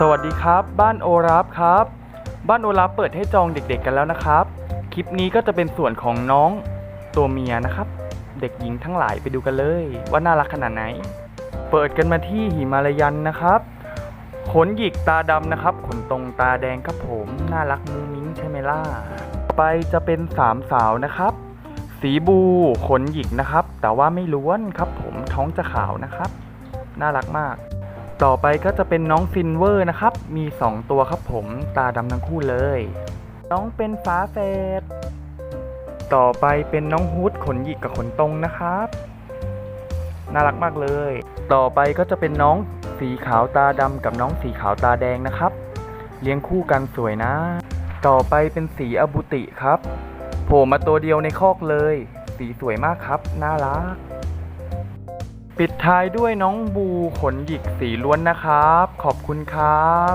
สวัสดีครับ บ้านโอรับครับ บ้านโอรับเปิดให้จองเด็กๆกันแล้วนะครับ คลิปนี้ก็จะเป็นส่วนของน้องตัวเมียนะครับ เด็กหญิงทั้งหลายไปดูกันเลย ว่าน่ารักขนาดไหน เปิดกันมาที่หิมาลายันนะครับ ขนหยิกตาดำนะครับ ขนตรงตาแดงครับผม น่ารักมุ้งมิ้งใช่ไหมล่ะไปจะเป็นสามสาวนะครับ สีบูขนหยิกนะครับ แต่ว่าไม่ล้วนครับผมท้องจะขาวนะครับ น่ารักมาก ต่อไปก็จะเป็นน้องซินเวอร์นะครับ มี 2 ตัวครับผมตาดำทั้งคู่เลย น้องเป็นฟ้าเฟดต่อไปเป็นน้องฮูดขนหยิกกับขนตรงนะครับ น่ารักมากเลย ต่อไปก็จะเป็นน้องสีขาวตาดำกับน้องสีขาวตาแดงนะครับ เลี้ยงคู่กันสวยนะ ต่อไปเป็นสีอบุติครับ โผล่มาตัวเดียวในคอกเลย สีสวยมากครับ น่ารัก ปิดท้ายด้วยน้องบูขนหยิกสีล้วนนะครับ ขอบคุณครับ